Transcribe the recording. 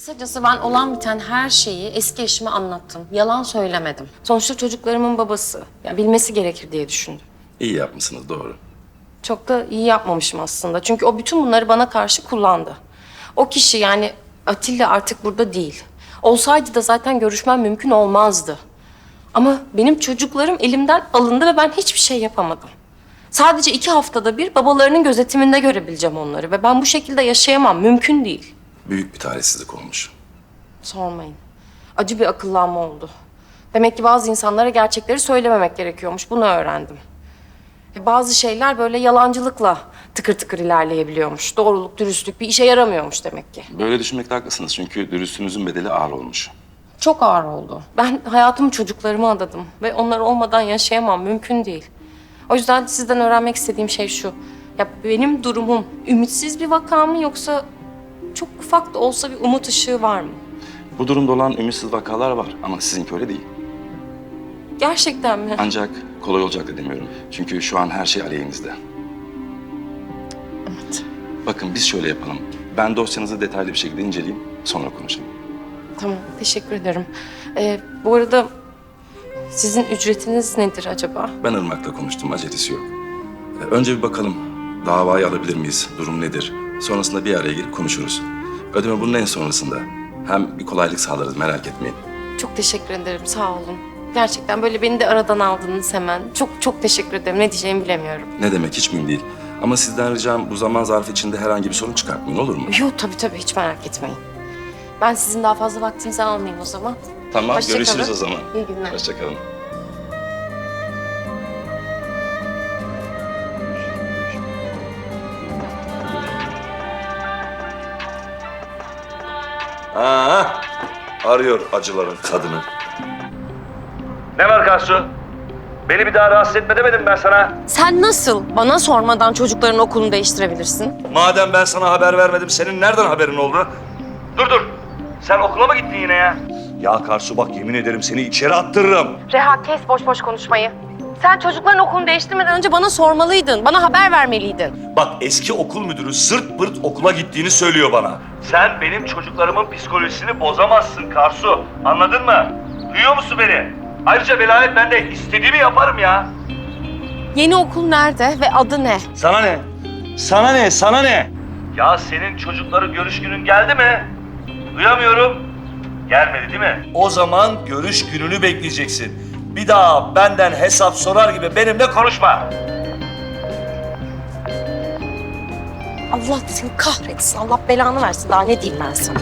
Kısacası ben olan biten her şeyi eski eşime anlattım. Yalan söylemedim. Sonuçta çocuklarımın babası. Ya bilmesi gerekir diye düşündüm. İyi yapmışsınız doğru. Çok da iyi yapmamışım aslında. Çünkü o bütün bunları bana karşı kullandı. O kişi yani Atilla artık burada değil. Olsaydı da zaten görüşmem mümkün olmazdı. Ama benim çocuklarım elimden alındı ve ben hiçbir şey yapamadım. Sadece iki haftada bir babalarının gözetiminde görebileceğim onları. Ve ben bu şekilde yaşayamam. Mümkün değil. Büyük bir talihsizlik olmuş. Sormayın. Acı bir akıllanma oldu. Demek ki bazı insanlara gerçekleri söylememek gerekiyormuş. Bunu öğrendim. Ve bazı şeyler böyle yalancılıkla tıkır tıkır ilerleyebiliyormuş. Doğruluk, dürüstlük bir işe yaramıyormuş demek ki. Böyle düşünmekte haklısınız çünkü dürüstlüğünüzün bedeli ağır olmuş. Çok ağır oldu. Ben hayatımı çocuklarıma adadım. Ve onlar olmadan yaşayamam. Mümkün değil. O yüzden sizden öğrenmek istediğim şey şu. Ya benim durumum ümitsiz bir vaka mı yoksa çok ufak da olsa bir umut ışığı var mı? Bu durumda olan ümitsiz vakalar var ama sizinki öyle değil. Gerçekten mi? Ancak kolay olacak da demiyorum. Çünkü şu an her şey aleyhinizde. Evet. Bakın biz şöyle yapalım. Ben dosyanızı detaylı bir şekilde inceleyeyim, sonra konuşalım. Tamam, teşekkür ederim. Ee, bu arada sizin ücretiniz nedir acaba? Ben Irmak'la konuştum, acelesi yok. Ee, Önce bir bakalım, davayı alabilir miyiz, durum nedir? Sonrasında bir araya gelip konuşuruz. Ödeme bunun en sonrasında. Hem bir kolaylık sağlarız, merak etmeyin. Çok teşekkür ederim, sağ olun. Gerçekten böyle beni de aradan aldınız hemen. Çok çok teşekkür ederim. Ne diyeceğimi bilemiyorum. Ne demek, hiç mühim değil. Ama sizden ricam bu zaman zarfı içinde herhangi bir sorun çıkartmayın, olur mu? Yok tabii tabii hiç merak etmeyin. Ben sizin daha fazla vaktinizi almayayım o zaman. Tamam, Hoşça görüşürüz kalın. o zaman. İyi günler. Hoşçakalın. Ha, arıyor acıların kadını. Ne var Karsu? Beni bir daha rahatsız etme demedim ben sana. Sen nasıl bana sormadan çocukların okulunu değiştirebilirsin? Madem ben sana haber vermedim, senin nereden haberin oldu? Dur dur. Sen okula mı gittin yine ya? Ya Karsu bak yemin ederim seni içeri attırırım. Reha kes boş boş konuşmayı. Sen çocukların okulunu değiştirmeden önce bana sormalıydın. Bana haber vermeliydin. Bak eski okul müdürü sırt pırt okula gittiğini söylüyor bana. Sen benim çocuklarımın psikolojisini bozamazsın Karsu. Anladın mı? Duyuyor musun beni? Ayrıca velayet bende. istediğimi yaparım ya. Yeni okul nerede ve adı ne? Sana ne? Sana ne? Sana ne? Ya senin çocukları görüş günün geldi mi? Duyamıyorum. Gelmedi değil mi? O zaman görüş gününü bekleyeceksin. Bir daha benden hesap sorar gibi benimle konuşma. Allah seni kahretsin. Allah belanı versin. Daha ne diyeyim ben sana?